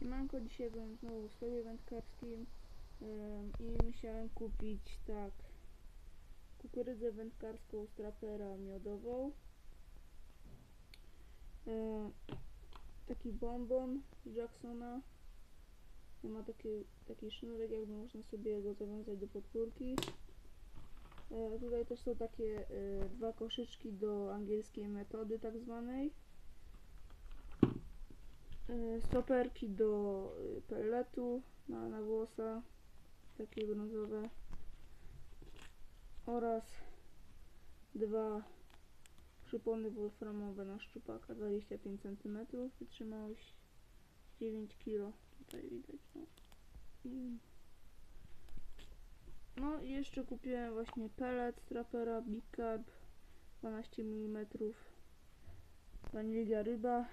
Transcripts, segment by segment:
Siemanko, dzisiaj byłem znowu w sklepie wędkarskim i musiałem kupić tak kukurydzę wędkarską strapera miodową. Em, taki bonbon z Jacksona. Ma taki, taki sznurek jakby można sobie go zawiązać do podpórki. E, tutaj też są takie e, dwa koszyczki do angielskiej metody tak zwanej stoperki do y, pelletu na, na włosa, takie brązowe oraz dwa przypony wolframowe na szczupaka 25 cm, wytrzymałość 9 kg, tutaj widać. No. No i jeszcze kupiłem właśnie pellet Trapera Big Carb 12 mm wanilia ryba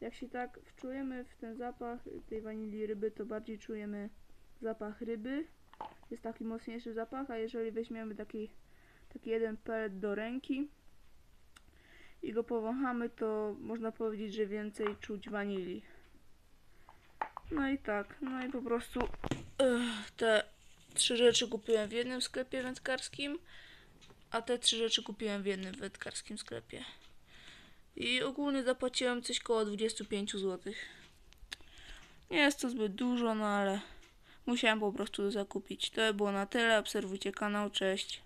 jak się tak wczujemy w ten zapach tej wanilii ryby, to bardziej czujemy zapach ryby. Jest taki mocniejszy zapach, a jeżeli weźmiemy taki, taki jeden pellet do ręki i go powąchamy, to można powiedzieć, że więcej czuć wanilii. No i tak, no i po prostu te trzy rzeczy kupiłem w jednym sklepie wędkarskim, a te trzy rzeczy kupiłem w jednym wędkarskim sklepie. I ogólnie zapłaciłem coś koło 25 zł. Nie jest to zbyt dużo, no ale musiałem po prostu zakupić. To by było na tyle. Obserwujcie kanał. Cześć.